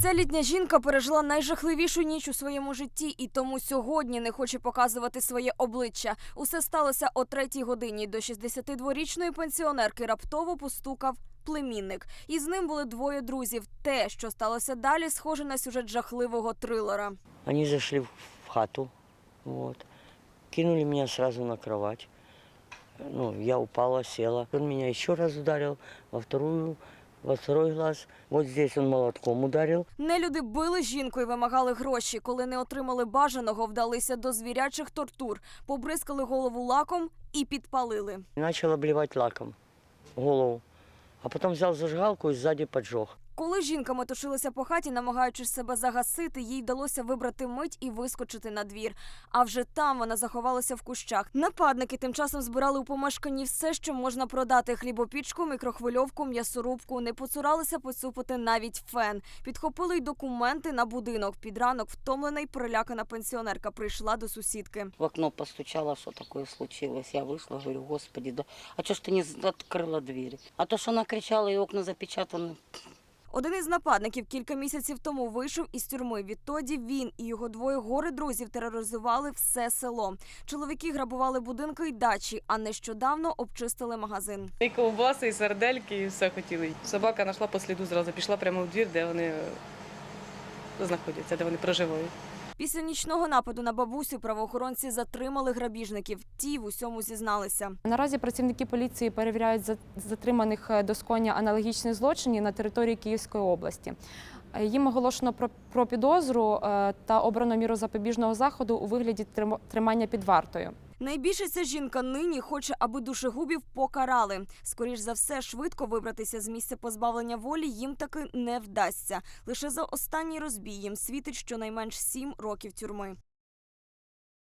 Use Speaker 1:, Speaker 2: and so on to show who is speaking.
Speaker 1: Ця літня жінка пережила найжахливішу ніч у своєму житті і тому сьогодні не хоче показувати своє обличчя. Усе сталося о третій годині. До 62-річної пенсіонерки раптово постукав племінник. І з ним були двоє друзів. Те, що сталося далі, схоже на сюжет жахливого трилера.
Speaker 2: Они зашли в хату, вот, кинули меня сразу на кровать. Ну, я упала, села. Он меня еще раз ударил во вторую, во второй глаз. Вот здесь он молотком ударил.
Speaker 1: Нелюди били жінку і вимагали гроші. Коли не отримали бажаного, вдалися до звірячих тортур, побризкали голову лаком і підпалили.
Speaker 2: Почала начал обливать лаком голову. А потом взял зажигалку и сзади поджег.
Speaker 1: Коли жінка метушилася по хаті, намагаючись себе загасити, їй вдалося вибрати мить і вискочити на двір. А вже там вона заховалася в кущах. Нападники тим часом збирали у помешканні все, що можна продати: хлібопічку, мікрохвильовку, м'ясорубку. Не поцуралися поцупити навіть фен. Підхопили й документи на будинок. Під ранок втомлена й перелякана пенсіонерка прийшла до сусідки.
Speaker 3: В окно постучала, что такое случилось. Я вышла, говорю, господи, да, а что ж ты не з- открыла дверь? А то, что она кричала, и окна запечатаны.
Speaker 1: Один із нападників кілька місяців тому вийшов із тюрми. Відтоді він і його двоє гори друзів тероризували все село. Чоловіки грабували будинки й дачі, а нещодавно обчистили магазин.
Speaker 4: І ковбаси, і сардельки, і все хотіли. Собака знайшла по сліду зразу, пішла прямо в двір, де вони е, знаходяться, де вони проживають.
Speaker 1: Після нічного нападу на бабусю правоохоронці затримали грабіжників. Ті в усьому зізналися.
Speaker 5: Наразі працівники поліції перевіряють за- затриманих е, до скоєння аналогічних злочинів на території Київської області. Е, Їм оголошено про, про підозру е, та обрано міру запобіжного заходу у вигляді трим- тримання під вартою.
Speaker 1: Найбільше ця жінка нині хоче, аби душегубів покарали. Скоріш за все, швидко вибратися з місця позбавлення волі їм таки не вдасться. Лише за останній розбій їм світить щонайменш сім років тюрми.